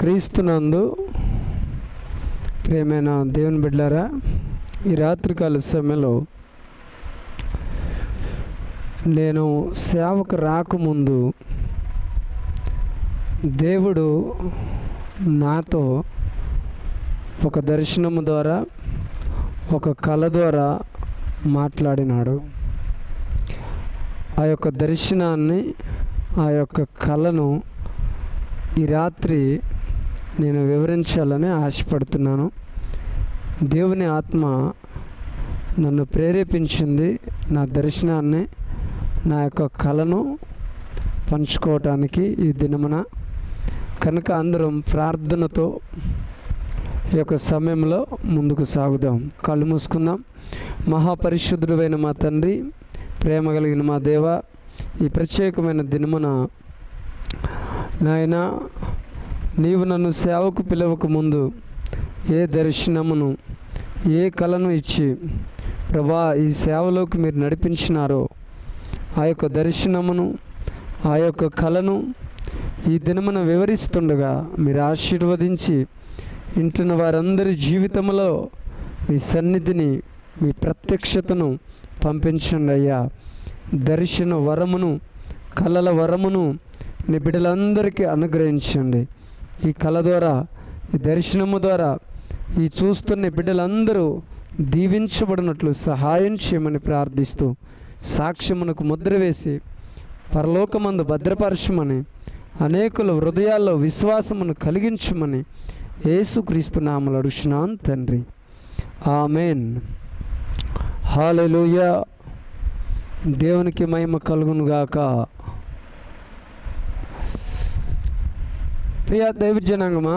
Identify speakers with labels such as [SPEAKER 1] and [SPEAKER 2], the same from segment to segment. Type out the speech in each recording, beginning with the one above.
[SPEAKER 1] క్రీస్తునందు ప్రేమైన దేవుని బిడ్డారా ఈ రాత్రికాల సమయంలో నేను సేవకు రాకముందు దేవుడు నాతో ఒక దర్శనము ద్వారా ఒక కళ ద్వారా మాట్లాడినాడు. ఆ యొక్క దర్శనాన్ని ఆ యొక్క కళను ఈ రాత్రి నేను వివరించాలని ఆశపడుతున్నాను. దేవుని ఆత్మ నన్ను ప్రేరేపించింది నా దర్శనాన్ని నా యొక్క కళను పంచుకోవటానికి ఈ దినమున. కనుక అందరం ప్రార్థనతో ఈ యొక్క సమయంలో ముందుకు సాగుదాం. కళ్ళు మూసుకుందాం. మహాపరిశుద్ధుడైన మా తండ్రి ప్రేమ కలిగిన మా దేవ ఈ ప్రత్యేకమైన దినమున నాయన నీవు నన్ను సేవకు పిలవక ముందు ఏ దర్శనమును ఏ కళను ఇచ్చి ప్రభా ఈ సేవలోకి మీరు నడిపించినారో ఆ యొక్క దర్శనమును ఆ యొక్క కళను ఈ దినమున వివరిస్తుండగా మీరు ఆశీర్వదించి వింటున్న వారందరి జీవితంలో మీ సన్నిధిని మీ ప్రత్యక్షతను పంపించండి అయ్యా. దర్శన వరమును కళల వరమును నీ బిడ్డలందరికీ అనుగ్రహించండి. ఈ కళ ద్వారా ఈ దర్శనము ద్వారా ఈ చూస్తున్న బిడ్డలందరూ దీవించబడినట్లు సహాయం చేయమని ప్రార్థిస్తూ సాక్ష్యమునకు ముద్ర వేసి పరలోకమందు భద్రపరచమని అనేకుల హృదయాల్లో విశ్వాసమును కలిగించమని యేసుక్రీస్తు నామలు అడుగుచున్నాను తండ్రి. ఆమెన్. హాలెలూయ దేవునికి మహిమ కలుగును ప్రియ ప్రియ దైవజనాంగమా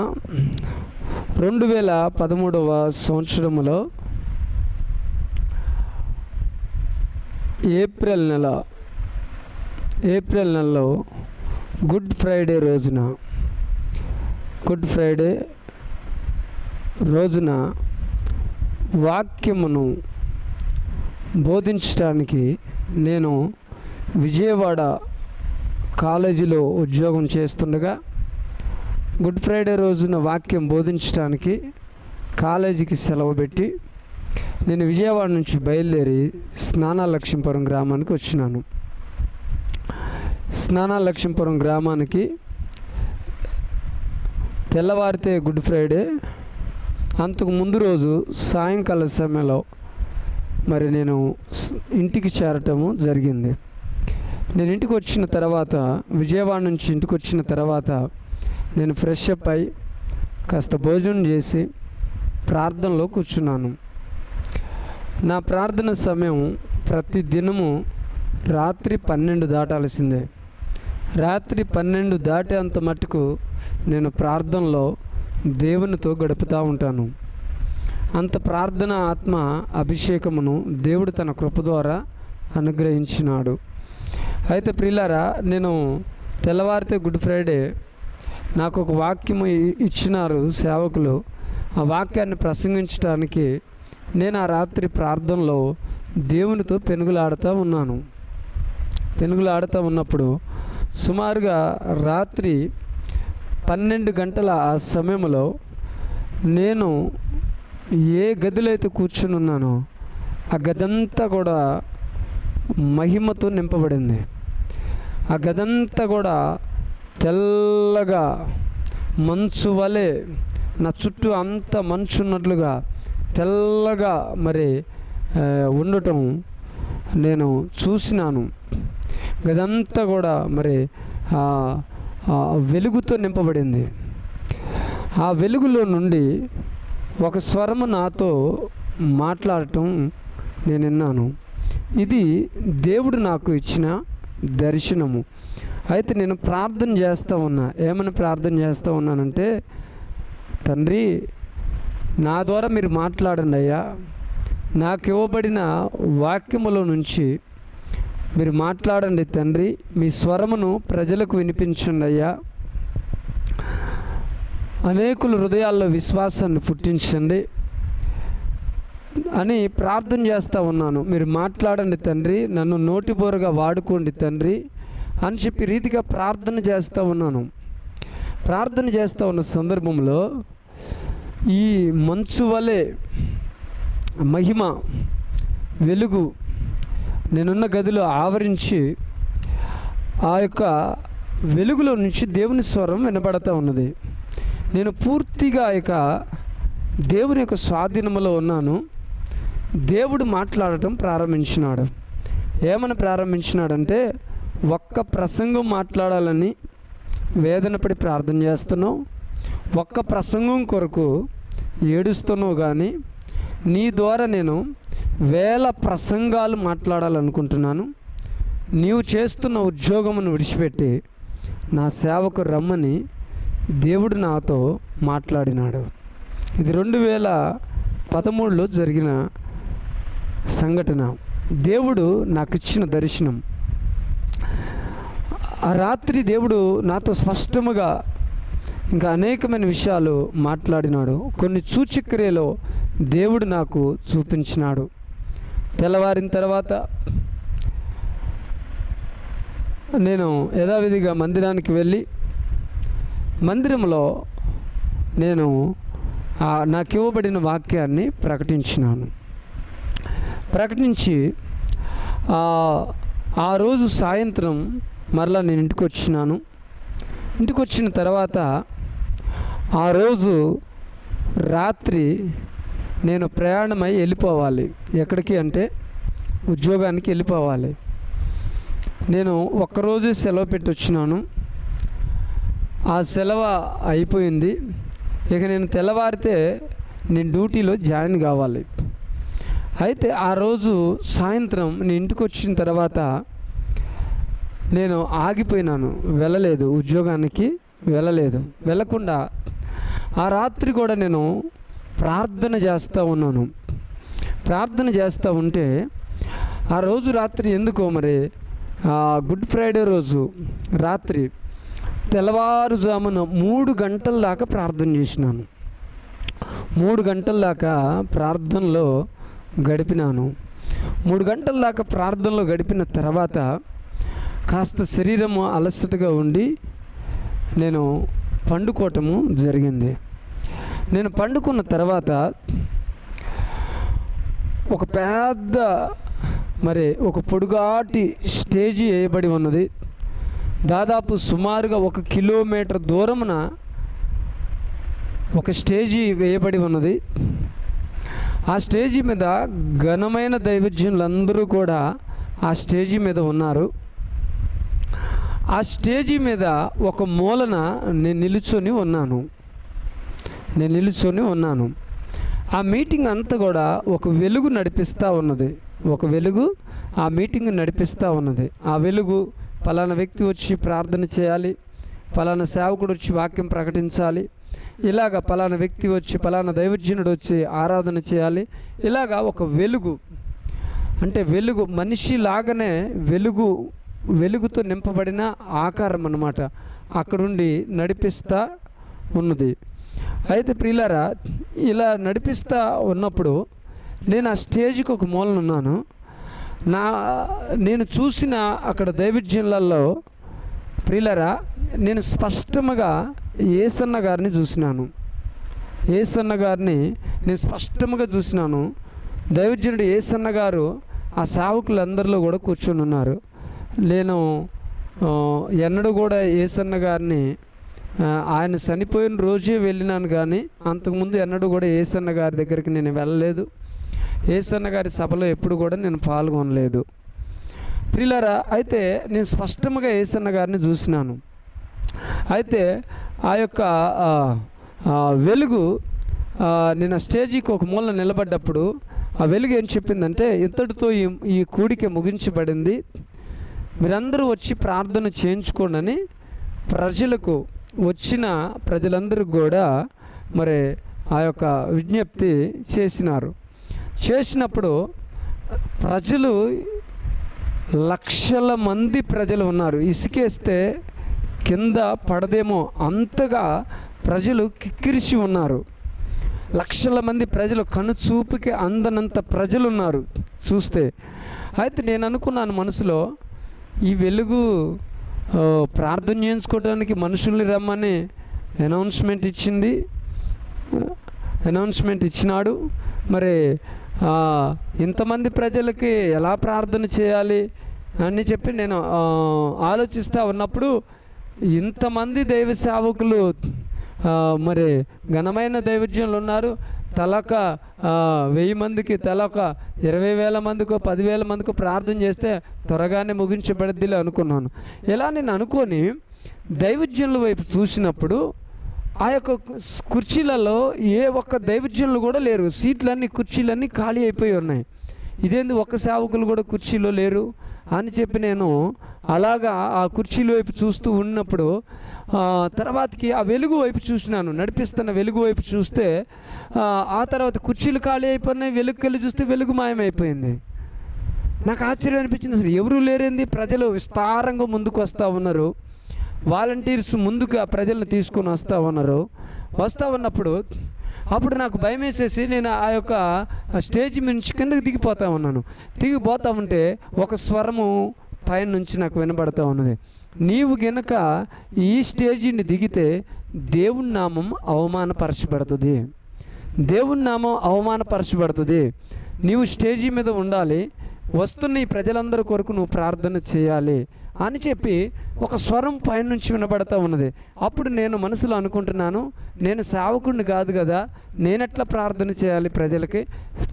[SPEAKER 1] రెండు వేల పదమూడవ సంవత్సరములో ఏప్రిల్ నెల ఏప్రిల్ నెలలో గుడ్ ఫ్రైడే రోజున గుడ్ ఫ్రైడే రోజున వాక్యమును బోధించడానికి నేను విజయవాడ కాలేజీలో ఉద్యోగం చేస్తుండగా గుడ్ ఫ్రైడే రోజున వాక్యం బోధించడానికి కాలేజీకి సెలవు పెట్టి నేను విజయవాడ నుంచి బయలుదేరి స్నాన లక్ష్మీపురం గ్రామానికి వచ్చినాను. స్నాన లక్ష్మీపురం గ్రామానికి తెల్లవారితే గుడ్ ఫ్రైడే అంతకు ముందు రోజు సాయంకాల సమయంలో మరి నేను ఇంటికి చేరటము జరిగింది. నేను ఇంటికి వచ్చిన తర్వాత విజయవాడ నుంచి ఇంటికి వచ్చిన తర్వాత నేను ఫ్రెష్ అప్ అయి కాస్త భోజనం చేసి ప్రార్థనలో కూర్చున్నాను. నా ప్రార్థన సమయం ప్రతి దినము రాత్రి పన్నెండు దాటాల్సిందే. రాత్రి పన్నెండు దాటేంత మటుకు నేను ప్రార్థనలో దేవునితో గడుపుతూ ఉంటాను. అంత ప్రార్థన ఆత్మ అభిషేకమును దేవుడు తన కృప ద్వారా అనుగ్రహించినాడు. అయితే ప్రిల్లారా నేను తెల్లవారితే గుడ్ ఫ్రైడే నాకు ఒక వాక్యము ఇచ్చినారు సేవకులు. ఆ వాక్యాన్ని ప్రసంగించడానికి నేను ఆ రాత్రి ప్రార్థనలో దేవునితో పెనుగులాడుతూ ఉన్నాను. పెనుగులాడుతూ ఉన్నప్పుడు సుమారుగా రాత్రి పన్నెండు గంటల ఆ సమయంలో నేను ఏ గదిలో అయితే కూర్చుని ఉన్నానో ఆ గదంతా కూడా మహిమతో నింపబడింది. ఆ గదంతా కూడా తెల్లగా మంచు వలె నా చుట్టూ అంత మంచు ఉన్నట్లుగా తెల్లగా మరి ఉండటం నేను చూసినాను. గదంతా కూడా మరి వెలుగుతో నింపబడింది. ఆ వెలుగులో నుండి ఒక స్వరము నాతో మాట్లాడటం నేను విన్నాను. ఇది దేవుడు నాకు ఇచ్చిన దర్శనము. అయితే నేను ప్రార్థన చేస్తూ ఉన్నా. ఏమని ప్రార్థన చేస్తూ ఉన్నానంటే తండ్రి నా ద్వారా మీరు మాట్లాడండి అయ్యా. నాకు ఇవ్వబడిన వాక్యములో నుంచి మీరు మాట్లాడండి తండ్రి. మీ స్వరమును ప్రజలకు వినిపించండి అయ్యా. అనేకుల హృదయాల్లో విశ్వాసాన్ని పుట్టించండి అని ప్రార్థన చేస్తూ ఉన్నాను. మీరు మాట్లాడండి తండ్రి. నన్ను నోటిబోరుగా వాడుకోండి తండ్రి. అని చెప్పి రీతిగా ప్రార్థన చేస్తూ ఉన్నాను. ప్రార్థన చేస్తూ ఉన్న సందర్భంలో ఈ మంచు వలె మహిమ వెలుగు నేనున్న గదిలో ఆవరించి ఆ యొక్క వెలుగులో నుంచి దేవుని స్వరం వినబడతా ఉన్నది. నేను పూర్తిగా ఇక యొక్క దేవుని యొక్క స్వాధీనంలో ఉన్నాను. దేవుడు మాట్లాడటం ప్రారంభించినాడు. ఏమని ప్రారంభించినాడంటే ఒక్క ప్రసంగం మాట్లాడాలని వేదనపడి ప్రార్థన చేస్తున్నావు. ఒక్క ప్రసంగం కొరకు ఏడుస్తున్నావు కానీ నీ ద్వారా నేను వేల ప్రసంగాలు మాట్లాడాలనుకుంటున్నాను. నీవు చేస్తున్న ఉద్యోగమును విడిచిపెట్టి నా సేవకు రమ్మని దేవుడు నాతో మాట్లాడినాడు. ఇది రెండు వేల పదమూడులో జరిగిన సంఘటన. దేవుడు నాకు ఇచ్చిన దర్శనం. ఆ రాత్రి దేవుడు నాతో స్పష్టముగా ఇంకా అనేకమైన విషయాలు మాట్లాడినాడు. కొన్ని సూచక్రియలో దేవుడు నాకు చూపించినాడు. తెల్లవారిన తర్వాత నేను యథావిధిగా మందిరానికి వెళ్ళి మందిరంలో నేను నాకు ఇవ్వబడిన వాక్యాన్ని ప్రకటించినాను. ప్రకటించి ఆ రోజు సాయంత్రం మరలా నేను ఇంటికి వచ్చినాను. ఇంటికి వచ్చిన తర్వాత ఆ రోజు రాత్రి నేను ప్రయాణమై వెళ్ళిపోవాలి. ఎక్కడికి అంటే ఉద్యోగానికి వెళ్ళిపోవాలి. నేను ఒక్కరోజు సెలవు పెట్టి వచ్చినాను. ఆ సెలవు అయిపోయింది. ఇక నేను తెల్లవారితే నేను డ్యూటీలో జాయిన్ కావాలి. అయితే ఆ రోజు సాయంత్రం నేను ఇంటికి వచ్చిన తర్వాత నేను ఆగిపోయినాను వెళ్ళలేదు ఉద్యోగానికి వెళ్ళలేదు. వెళ్ళకుండా ఆ రాత్రి కూడా నేను ప్రార్థన చేస్తూ ఉన్నాను. ప్రార్థన చేస్తూ ఉంటే ఆ రోజు రాత్రి ఎందుకో మరి ఆ గుడ్ ఫ్రైడే రోజు రాత్రి తెల్లవారుజామున మూడు గంటల దాకా ప్రార్థన చేసినాను. మూడు గంటల దాకా ప్రార్థనలో గడిపినాను. మూడు గంటల దాకా ప్రార్థనలో గడిపిన తర్వాత కాస్త శరీరము అలసటగా ఉండి నేను పండుకోవటము జరిగింది. నేను పండుకున్న తర్వాత ఒక పెద్ద మరి ఒక పొడుగాటి స్టేజీ వేయబడి ఉన్నది. దాదాపు సుమారుగా ఒక కిలోమీటర్ దూరమున ఒక స్టేజీ వేయబడి ఉన్నది. ఆ స్టేజీ మీద ఘనమైన దైవజ్యులందరూ కూడా ఆ స్టేజీ మీద ఉన్నారు. ఆ స్టేజీ మీద ఒక మూలన నేను నిలుచొని ఉన్నాను. నేను నిలుచొని ఉన్నాను. ఆ మీటింగ్ అంతా కూడా ఒక వెలుగు నడిపిస్తూ ఉన్నది. ఒక వెలుగు ఆ మీటింగ్ నడిపిస్తూ ఉన్నది. ఆ వెలుగు ఫలానా వ్యక్తి వచ్చి ప్రార్థన చేయాలి. ఫలానా సేవకుడు వచ్చి వాక్యం ప్రకటించాలి. ఇలాగ ఫలానా వ్యక్తి వచ్చి ఫలానా దైవజ్ఞుడు వచ్చి ఆరాధన చేయాలి. ఇలాగా ఒక వెలుగు. అంటే వెలుగు మనిషి లాగానే వెలుగు వెలుగుతో నింపబడిన ఆకారం అన్నమాట. అక్కడుండి నడిపిస్తా ఉన్నది. అయితే ప్రియులారా ఇలా నడిపిస్తా ఉన్నప్పుడు నేను ఆ స్టేజ్కి ఒక మూలన ఉన్నాను. నా నేను చూసిన అక్కడ దైవజ్ఞులలో ప్రియులరా నేను స్పష్టముగా ఏసన్న గారిని చూసినాను. ఏసన్న గారిని నేను స్పష్టముగా చూసినాను. దైవజ్ఞుడు ఏసన్న గారు ఆ సేవకులందరిలో కూడా కూర్చొని ఉన్నారు. నేను ఎన్నడూ కూడా ఏసన్న గారిని ఆయన చనిపోయిన రోజే వెళ్ళినాను కానీ అంతకుముందు ఎన్నడూ కూడా ఏసన్న గారి దగ్గరికి నేను వెళ్ళలేదు. ఏసన్న గారి సభలో ఎప్పుడు కూడా నేను పాల్గొనలేదు. ప్రిలరా అయితే నేను స్పష్టంగా ఏసన్న గారిని చూసినాను. అయితే ఆ యొక్క వెలుగు నేను ఆ స్టేజీకి ఒక మూల నిలబడ్డప్పుడు ఆ వెలుగు ఏం చెప్పిందంటే ఇంతటితో ఈ ఈ కూడిక ముగించబడింది. మీరందరూ వచ్చి ప్రార్థన చేయించుకోండి ప్రజలకు వచ్చిన ప్రజలందరూ కూడా మరి ఆ యొక్క విజ్ఞప్తి చేసినారు. చేసినప్పుడు ప్రజలు లక్షల మంది ప్రజలు ఉన్నారు. ఇసుకేస్తే కింద పడదేమో అంతగా ప్రజలు కిక్కిరిసి ఉన్నారు. లక్షల మంది ప్రజలు కనుచూపుకి అందనంత ప్రజలు ఉన్నారు చూస్తే. అయితే నేను అనుకున్నాను మనసులో ఈ వెలుగు ప్రార్థన చేయించుకోవడానికి మనుషుల్ని రమ్మని అనౌన్స్మెంట్ ఇచ్చింది. అనౌన్స్మెంట్ ఇచ్చినాడు. మరి ఇంతమంది ప్రజలకి ఎలా ప్రార్థన చేయాలి అని చెప్పి నేను ఆలోచిస్తూ ఉన్నప్పుడు ఇంతమంది దైవ సేవకులు మరి ఘనమైన దైవజ్ఞులు ఉన్నారు. తలొక వెయ్యి మందికి తలొక ఇరవై వేల మందికో పదివేల మందికో ప్రార్థన చేస్తే త్వరగానే ముగించబడిద్దిలే అనుకున్నాను. ఇలా నేను అనుకొని దైవజ్ఞుల వైపు చూసినప్పుడు ఆ యొక్క కుర్చీలలో ఏ ఒక్క దైవజ్ఞులు కూడా లేరు. సీట్లన్నీ కుర్చీలన్నీ ఖాళీ అయిపోయి ఉన్నాయి. ఇదేంది ఒక్క సేవకులు కూడా కుర్చీలో లేరు? అని చెప్పి నేను అలాగా ఆ కుర్చీల వైపు చూస్తూ ఉన్నప్పుడు తర్వాతకి ఆ వెలుగు వైపు చూసినాను. నడిపిస్తున్న వెలుగు వైపు చూస్తే ఆ, తర్వాత కుర్చీలు ఖాళీ అయిపోయినాయి వెలుగుకెళ్ళి చూస్తే వెలుగు మాయమైపోయింది. నాకు ఆశ్చర్యం అనిపించింది అసలు ఎవరూ లేరేంది? ప్రజలు విస్తారంగా ముందుకు వస్తూ ఉన్నారు. వాలంటీర్స్ ముందుకు ఆ ప్రజలను తీసుకొని వస్తూ ఉన్నారు. వస్తూ ఉన్నప్పుడు అప్పుడు నాకు భయం వేసేసి నేను ఆ యొక్క స్టేజ్ నుంచి కిందకి దిగిపోతా ఉన్నాను. దిగిపోతా ఉంటే ఒక స్వరము పైన నుంచి నాకు వినబడతా ఉన్నది. నీవు గనక ఈ స్టేజీని దిగితే దేవుని నామం అవమానపరచబడుతుంది. దేవుని నామం అవమానపరచబడుతుంది. నీవు స్టేజీ మీద ఉండాలి. వస్తున్న ఈ ప్రజలందరి కొరకు నువ్వు ప్రార్థన చేయాలి. అని చెప్పి ఒక స్వరం పైనుంచి వినబడతా ఉన్నది. అప్పుడు నేను మనసులో అనుకుంటున్నాను నేను సేవకుడిని కాదు కదా నేనెట్లా ప్రార్థన చేయాలి ప్రజలకి?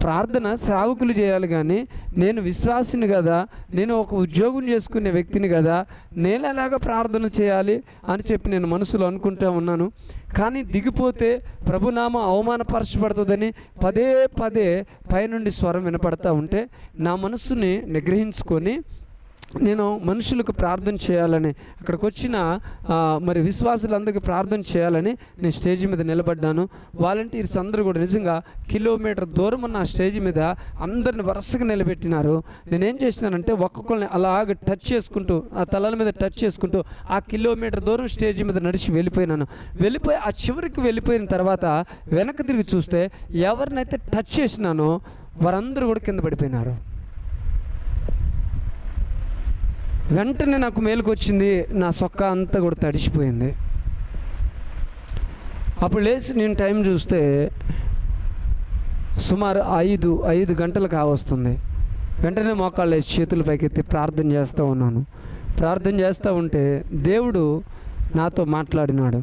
[SPEAKER 1] ప్రార్థన సేవకులు చేయాలి కానీ నేను విశ్వాసిని కదా నేను ఒక ఉద్యోగం చేసుకునే వ్యక్తిని కదా నేను ఎలాగ ప్రార్థన చేయాలి అని చెప్పి నేను మనసులో అనుకుంటా ఉన్నాను. కానీ దిగిపోతే ప్రభునామ అవమానపరచబడుతుందని పదే పదే పైనుండి స్వరం వినపడతా ఉంటే నా మనస్సుని నిగ్రహించుకొని నేను మనుషులకు ప్రార్థన చేయాలని అక్కడికి వచ్చిన మరి విశ్వాసులందరికీ ప్రార్థన చేయాలని నేను స్టేజ్ మీద నిలబడ్డాను. వాలంటీర్స్ అందరూ కూడా నిజంగా కిలోమీటర్ దూరం ఉన్న ఆ స్టేజ్ మీద అందరిని వరుసగా నిలబెట్టినారు. నేనేం చేసినానంటే ఒక్కొక్కరిని అలాగ టచ్ చేసుకుంటూ ఆ తలల మీద టచ్ చేసుకుంటూ ఆ కిలోమీటర్ దూరం స్టేజ్ మీద నడిచి వెళ్ళిపోయినాను. వెళ్ళిపోయి ఆ చివరికి వెళ్ళిపోయిన తర్వాత వెనక్కి తిరిగి చూస్తే ఎవరినైతే టచ్ చేసినానో వారందరూ కూడా కింద పడిపోయినారు. వెంటనే నాకు మేలుకొచ్చింది నా సొక్క అంతా కూడా తడిసిపోయింది అప్పుడు లేచి నేను టైం చూస్తే సుమారు ఐదు ఐదు గంటలు కావస్తుంది వెంటనే మోకాళ్ళు వేసి చేతులు పైకెత్తి ప్రార్థన చేస్తూ ఉన్నాను. ప్రార్థన చేస్తూ ఉంటే దేవుడు నాతో మాట్లాడినాడు.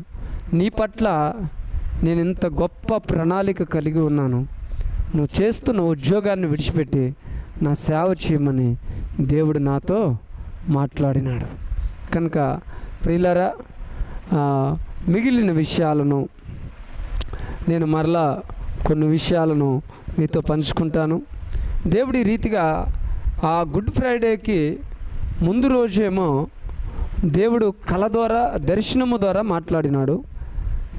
[SPEAKER 1] నీ పట్ల నేను ఇంత గొప్ప ప్రణాళిక కలిగి ఉన్నాను. నువ్వు చేస్తున్న ఉద్యోగాన్ని విడిచిపెట్టి నా సేవ చేయమని దేవుడు నాతో మాట్లాడినాడు. కనుక ప్రియులరా మిగిలిన విషయాలను నేను మరలా కొన్ని విషయాలను మీతో పంచుకుంటాను. దేవుడి రీతిగా ఆ గుడ్ ఫ్రైడేకి ముందు రోజేమో దేవుడు కళ ద్వారా దర్శనము ద్వారా మాట్లాడినాడు.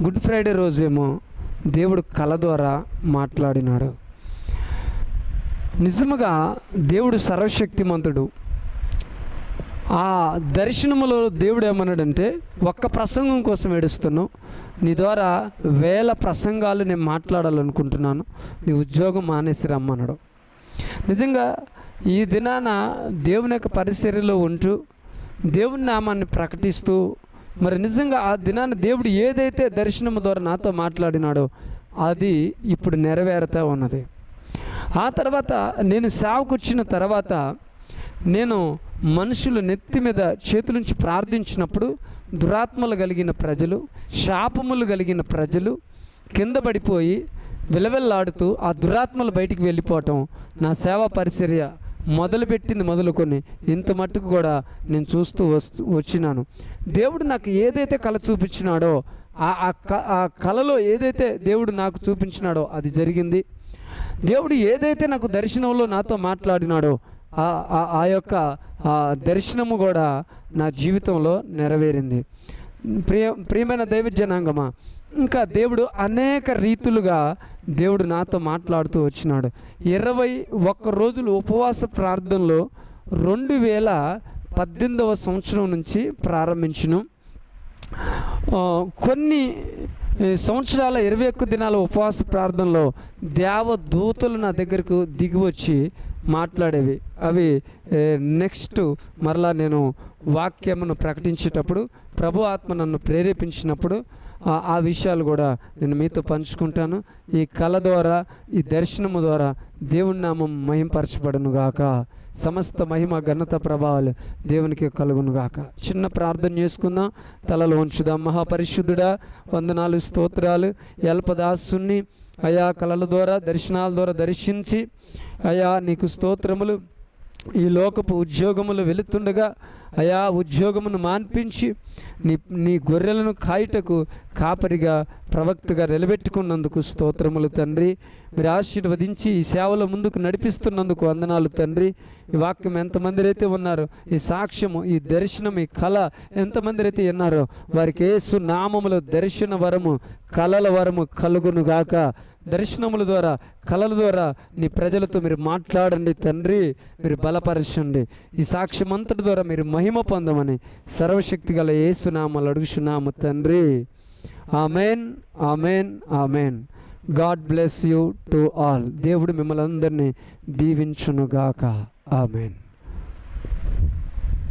[SPEAKER 1] గుడ్ ఫ్రైడే రోజేమో దేవుడు కళ ద్వారా మాట్లాడినాడు. నిజముగా దేవుడు సర్వశక్తిమంతుడు. ఆ దర్శనములో దేవుడు ఏమన్నాడంటే ఒక్క ప్రసంగం కోసం ఏడుస్తున్నావు. నీ ద్వారా వేల ప్రసంగాలు నేను మాట్లాడాలనుకుంటున్నాను. నీ ఉద్యోగం మానేసి రమ్మన్నాడు నిజంగా ఈ దినాన దేవుని యొక్క పరిచర్యలో ఉంటూ దేవుని నామాన్ని ప్రకటిస్తూ మరి నిజంగా ఆ దినాన దేవుడు ఏదైతే దర్శనము ద్వారా నాతో మాట్లాడినాడో అది ఇప్పుడు నెరవేరుతా ఉన్నది. ఆ తర్వాత నేను సేవకొచ్చిన తర్వాత నేను మనుషులు నెత్తి మీద చేతులుంచి ప్రార్థించినప్పుడు దురాత్మలు కలిగిన ప్రజలు శాపములు కలిగిన ప్రజలు కింద పడిపోయి విలవెల్లాడుతూ ఆ దురాత్మలు బయటికి వెళ్ళిపోవటం నా సేవా పరిచర్య మొదలుపెట్టింది మొదలుకొని ఇంత మట్టుకు కూడా నేను చూస్తూ వస్తూ వచ్చినాను. దేవుడు నాకు ఏదైతే కళ చూపించినాడో ఆ ఆ క- ఆ కళలో ఏదైతే దేవుడు నాకు చూపించినాడో అది జరిగింది. దేవుడు ఏదైతే నాకు దర్శనంలో నాతో మాట్లాడినాడో ఆ ఆ- యొక్క దర్శనము కూడా నా జీవితంలో నెరవేరింది. ప్రియ ప్రియమైన దైవ జనాంగమా ఇంకా దేవుడు అనేక రీతులుగా దేవుడు నాతో మాట్లాడుతూ వచ్చినాడు. ఇరవై ఒక్క రోజులు ఉపవాస ప్రార్థనలో రెండు వేల పద్దెనిమిదవ సంవత్సరం నుంచి ప్రారంభించను. కొన్ని సంవత్సరాల ఇరవై ఒక్క దినాల ఉపవాస ప్రార్థనలో దేవదూతలు నా దగ్గరకు దిగివచ్చి మాట్లాడేవి. అవి నెక్స్ట్ మరలా నేను వాక్యమును ప్రకటించేటప్పుడు ప్రభు ఆత్మ నన్ను ప్రేరేపించినప్పుడు ఆ- ఆ విషయాలు కూడా నేను మీతో పంచుకుంటాను. ఈ కళ ద్వారా ఈ దర్శనము ద్వారా దేవుని నామం మహింపరచబడును గాక. సమస్త మహిమ ఘనత ప్రభావాలు దేవునికి కలుగును గాక. చిన్న ప్రార్థన చేసుకుందాం. తలలో ఉంచుదాం. మహాపరిశుద్ధుడా వందనాలు స్తోత్రాలు. ఎల్పదాసుని అయా కళల ద్వారా దర్శనాల ద్వారా దర్శించి అయా నీకు స్తోత్రములు. ఈ లోకపు ఉద్యోగములు వెళుతుండగా అయా ఉద్యోగమును మాన్పించి నీ నీ గొర్రెలను కాయటకు కాపరిగా ప్రవక్తగా నిలబెట్టుకున్నందుకు స్తోత్రములు తండ్రి. మీరు ఆశీర్వదించి ఈ సేవలో ముందుకు నడిపిస్తున్నందుకు వందనాలు తండ్రి. ఈ వాక్యం ఎంతమంది అయితే ఉన్నారో ఈ సాక్ష్యము ఈ దర్శనం ఈ కళ ఎంతమంది అయితే ఉన్నారో వారికి ఏసు నామములో దర్శన వరము కళల వరము కలుగును గాక. దర్శనముల ద్వారా కళల ద్వారా నీ ప్రజలతో మీరు మాట్లాడండి తండ్రి. మీరు బలపరచండి. ఈ సాక్ష్యం అంతటి ద్వారా మీరు మహిమ పొందమని సర్వశక్తి గల ఏసునామలు అడుగుచున్నాము తండ్రి. Amen amen amen. God bless you to all. దేవుడు మిమ్మల్ని అందరినీ దీవించునుగాక. ఆమెన్.